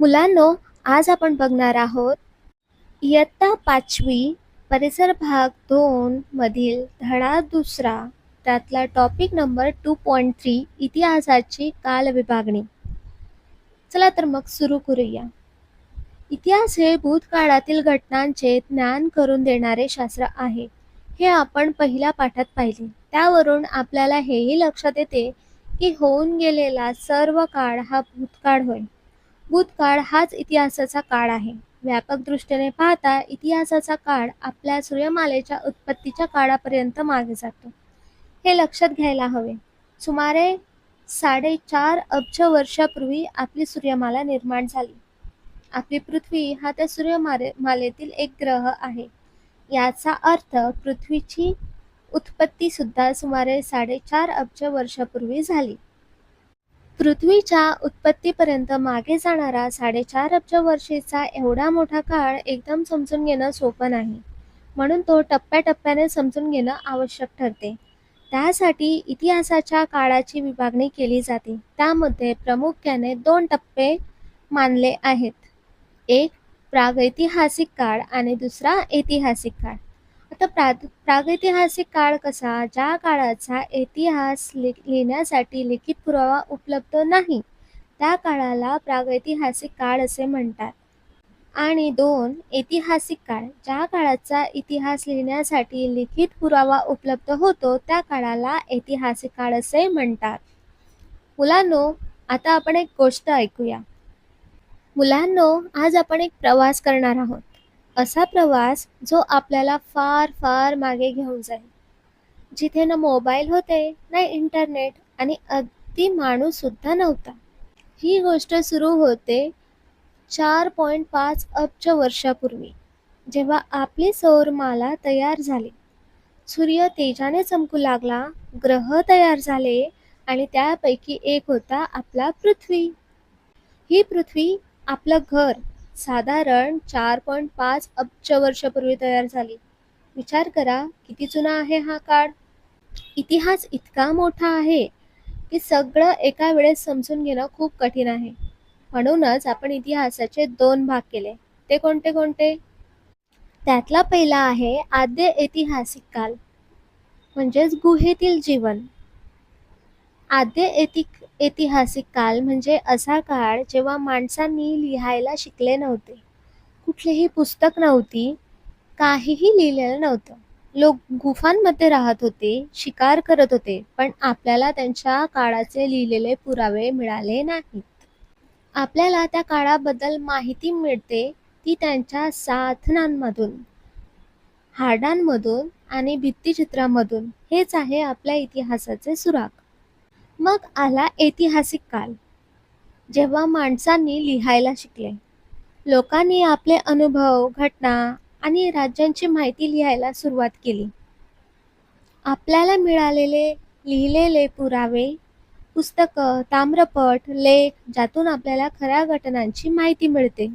मुलांनो आज आपण बघणार आहोत इयत्ता पाचवी परिसर भाग दोन मधील धडा दुसरा. त्यातला topic number two point three इतिहासाची काल विभागणी चला तर मग सुरू करूया. इतिहास हे भूतकाळातील घटनांचे ज्ञान करून देणारे शास्त्र आहे. हे आपण पहिल्या पाठात पाहिले. त्यावरून आपल्याला हेही लक्षात येते की होऊन गेलेला सर्व काळ हा भूतकाळ होय. भूतकाळ हाच इतिहासाचा काळ आहे. व्यापक दृष्टीने पाहता इतिहासाचा काळ आपल्या सूर्यमालेच्या उत्पत्तीच्या काळापर्यंत मागे जातो. हे लक्षात घ्यायला हवे. सुमारे साडेचार अब्ज वर्षापूर्वी आपली सूर्यमाला निर्माण झाली. आपली पृथ्वी हा त्या सूर्यमाले मालेतील एक ग्रह आहे. याचा अर्थ पृथ्वीची उत्पत्ती सुद्धा सुमारे साडेचार अब्ज वर्षापूर्वी झाली. पृथ्वीच्या उत्पत्तीपर्यंत मागे जाणारा साडेचार अब्ज वर्षेचा एवढा मोठा काळ एकदम समजून घेणं सोपं नाही. म्हणून तो टप्प्याटप्प्याने समजून घेणं आवश्यक ठरते. त्यासाठी इतिहासाच्या काळाची विभागणी केली जाते. त्यामध्ये प्रामुख्याने दोन टप्पे मानले आहेत. एक प्रागैतिहासिक काळ आणि दुसरा ऐतिहासिक काळ. आता प्राग प्रागैतिहासिक काळ कसा? ज्या काळाचा इतिहास लि लिहिण्यासाठी लिखित पुरावा उपलब्ध नाही त्या काळाला प्रागैतिहासिक काळ असे म्हणतात. आणि दोन ऐतिहासिक काळ. ज्या काळाचा इतिहास लिहिण्यासाठी लिखित पुरावा उपलब्ध होतो त्या काळाला ऐतिहासिक काळ असे म्हणतात. मुलांनो आता आपण एक गोष्ट ऐकूया. मुलांनो आज आपण एक प्रवास करणार आहोत. असा प्रवास जो आपल्याला फार फार मागे घेऊन जाईल. जिथे ना मोबाईल होते ना इंटरनेट आणि अगदी माणूस सुद्धा नव्हता. ही गोष्ट सुरू होते चार पॉईंट पाच अब्ज वर्षापूर्वी जेव्हा आपली सौरमाला तयार झाली. सूर्य तेजाने चमकू लागला ग्रह तयार झाले आणि त्यापैकी एक होता आपला पृथ्वी. ही पृथ्वी आपलं घर साधारण चार पॉईंट पाच अब्ज वर्षापूर्वी तयार झाली. विचार करा किती जुना आहे हा काळ? इतिहास इतका मोठा आहे की सगळं एका वेळेस समजून घेणं खूप कठीण आहे. म्हणूनच आपण इतिहासाचे दोन भाग केले. ते कोणते कोणते? त्यातला पहिला आहे आद्य ऐतिहासिक काल म्हणजेच गुहेतील जीवन. आद्य ऐतिक ऐतिहासिक काल म्हणजे असा काळ जेव्हा माणसांनी लिहायला शिकले नव्हते. कुठलेही पुस्तक नव्हती काहीही लिहिलेलं नव्हतं. लोक गुफांमध्ये राहत होते शिकार करत होते पण आपल्याला त्यांच्या काळाचे लिहिलेले पुरावे मिळाले नाहीत. आपल्याला त्या काळाबद्दल माहिती मिळते ती त्यांच्या साधनांमधून हाडांमधून आणि भित्तिचित्रामधून. हेच आहे आपल्या इतिहासाचे सुराग. मग आला ऐतिहासिक काल. जेव्हा माणसांनी लिहायला शिकले. लोकांनी आपले अनुभव घटना आणि राज्यांची माहिती लिहायला सुरुवात केली. आपल्याला मिळालेले लिहिलेले पुरावे पुस्तकं ताम्रपट लेख ज्यातून आपल्याला खऱ्या घटनांची माहिती मिळते.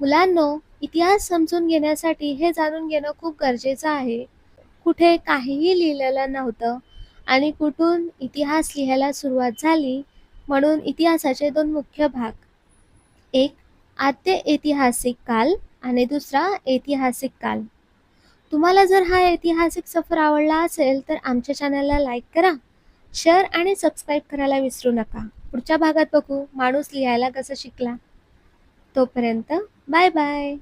मुलांनो इतिहास समजून घेण्यासाठी हे जाणून घेणं खूप गरजेचं आहे. कुठे काहीही लिहिलेलं नव्हतं आणि कुठून इतिहास लिहायला सुरुवात झाली म्हणून इतिहासाचे दोन मुख्य भाग. एक आद्य ऐतिहासिक काल आणि दुसरा ऐतिहासिक काल. तुम्हाला जर हा ऐतिहासिक सफर आवडला असेल तर आमच्या चॅनलला लाईक करा शेअर आणि सबस्क्राईब करायला विसरू नका. पुढच्या भागात बघू माणूस लिहायला कसं शिकला. तोपर्यंत बाय बाय.